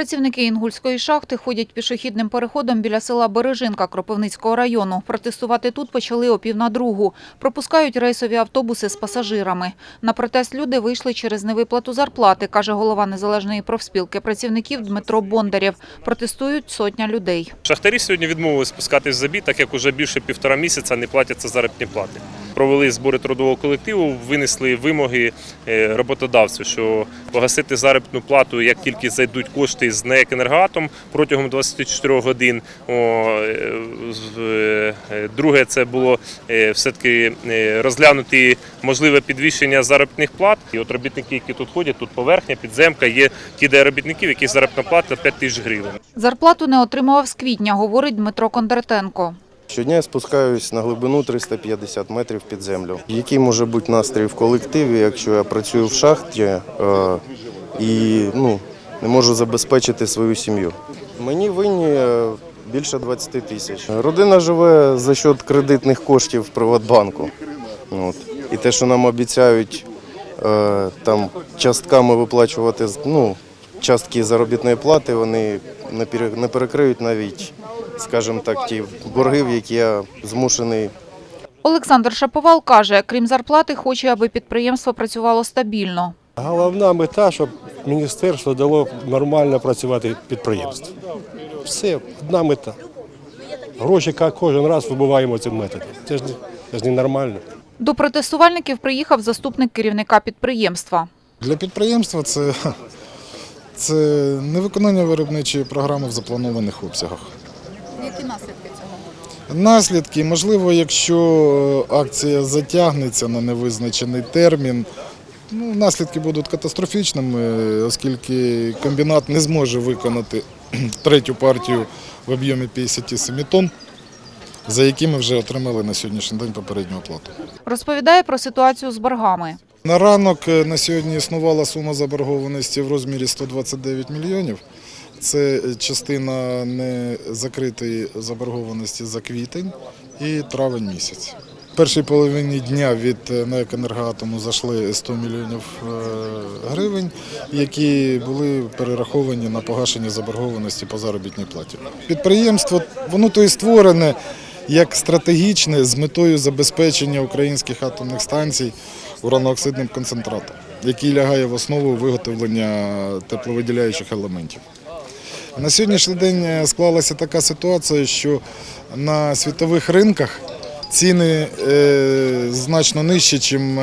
Працівники Інгульської шахти ходять пішохідним переходом біля села Бережинка Кропивницького району. Протестувати тут почали о пів на другу. Пропускають рейсові автобуси з пасажирами. На протест люди вийшли через невиплату зарплати, каже голова Незалежної профспілки працівників Дмитро Бондарєв. Протестують сотня людей. Шахтарі сьогодні відмовились спускатись в забій, так як уже більше півтора місяця не платяться заробітні плати. Провели збори трудового колективу, винесли вимоги е, роботодавцю, що погасити заробітну плату, як тільки зайдуть кошти з НЕК «Енергоатом» протягом 24 годин. Е, е, Друге, це було все-таки розглянути можливе підвищення заробітних плат. І от робітники, які тут ходять, тут поверхня, підземка, є ті, де робітників, які заробітна плата 5 тисяч гривень. Зарплату не отримував з квітня, говорить Дмитро Кондратенко. Щодня я спускаюсь на глибину 350 метрів під землю. Який може бути настрій в колективі, якщо я працюю в шахті е, і ну, не можу забезпечити свою сім'ю? Мені винні е, більше 20 тисяч. Родина живе за счет кредитних коштів Приватбанку. От. І те, що нам обіцяють е, там частками виплачувати ну, частки заробітної плати, вони не перекриють навіть, скажімо так, ті борги, в які я змушений Олександр Шаповал каже, крім зарплати, хоче, аби підприємство працювало стабільно. Головна мета, щоб міністерство дало нормально працювати підприємству. Все, одна мета. Гроші як кожен раз вибуваємо цим методом. Це ж не, це ж не нормально. До протестувальників приїхав заступник керівника підприємства. Для підприємства це, це невиконання виробничої програми в запланованих обсягах. Які наслідки цього? Наслідки, можливо, якщо акція затягнеться на невизначений термін, ну, наслідки будуть катастрофічними, оскільки комбінат не зможе виконати третю партію в об'ємі 57 тонн, за які ми вже отримали на сьогоднішній день попередню оплату. Розповідає про ситуацію з боргами. На ранок е, на сьогодні існувала сума заборгованості в розмірі 129 мільйонів. Це частина незакритої заборгованості за квітень і травень місяць. В першій половині дня від е, НЕК «Енергоатому» зайшли 100 мільйонів е, гривень, які були перераховані на погашення заборгованості по заробітній платі. Підприємство воно то і створене як стратегічне з метою забезпечення українських атомних станцій уранооксидним концентратом, який лягає в основу виготовлення тепловиділяючих елементів. На сьогоднішній день е, склалася така ситуація, що на світових ринках ціни е, значно нижчі, ніж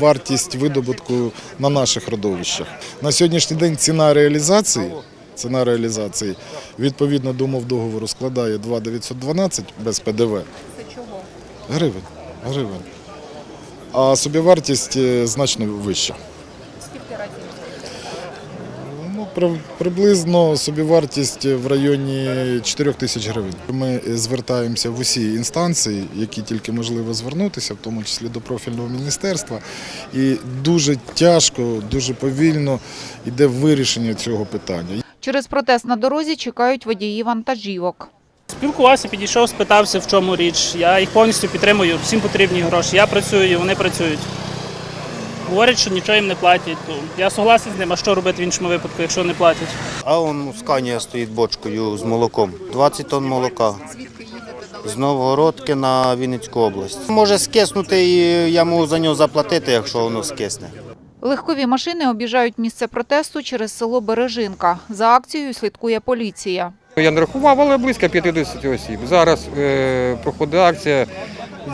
вартість видобутку на наших родовищах. На сьогоднішній день ціна реалізації, ціна реалізації відповідно до умов договору складає 2,912 без ПДВ. Це чого? Гривень. Гривень. А собівартість е, значно вища. Ну, при- приблизно собівартість в районі 4 тисяч гривень. Ми звертаємося в усі інстанції, які тільки можливо звернутися, в тому числі до профільного міністерства. І дуже тяжко, дуже повільно йде вирішення цього питання. Через протест на дорозі чекають водії вантажівок. Спілкувався, підійшов, спитався, в чому річ. Я їх повністю підтримую, всім потрібні гроші. Я працюю, і вони працюють. Говорять, що нічого їм не платять. То я согласен з ним, а що робити в іншому випадку, якщо не платять? А он Сканія стоїть бочкою з молоком. 20 тонн молока. З Новгородки на Вінницьку область. Може скиснути і я можу за нього заплатити, якщо воно скисне. Легкові машини об'їжджають місце протесту через село Бережинка. За акцією слідкує поліція. Я не рахував, але близько 50 осіб. Зараз е, проходить акція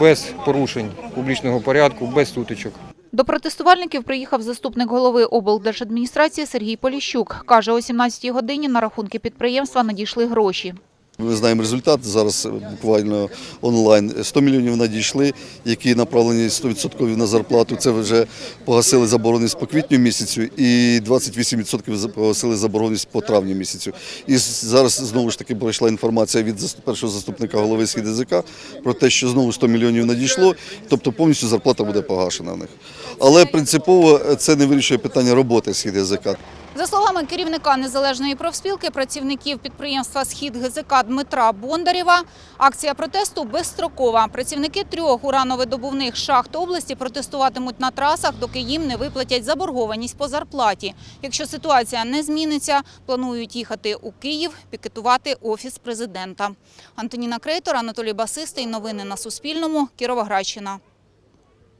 без порушень публічного порядку, без сутичок. До протестувальників приїхав заступник голови облдержадміністрації Сергій Поліщук. Каже, о 17-й годині на рахунки підприємства надійшли гроші. Ми знаємо результат. Зараз буквально онлайн 100 мільйонів надійшли, які направлені 100% на зарплату. Це вже погасили заборгованість по квітню місяцю і 28% погасили заборгованість по травню місяцю. І зараз знову ж таки прийшла інформація від першого заступника голови СхідЗК про те, що знову 100 мільйонів надійшло, тобто повністю зарплата буде погашена в них. Але принципово це не вирішує питання роботи СхідЗК. За словами керівника незалежної профспілки працівників підприємства Схід ГЗК Дмитра Бондарєва, акція протесту безстрокова. Працівники трьох урановидобувних шахт області протестуватимуть на трасах, доки їм не виплатять заборгованість по зарплаті. Якщо ситуація не зміниться, планують їхати у Київ, пікетувати офіс президента. Антоніна Крейтор, Анатолій Басистий. Новини на Суспільному. Кіровоградщина.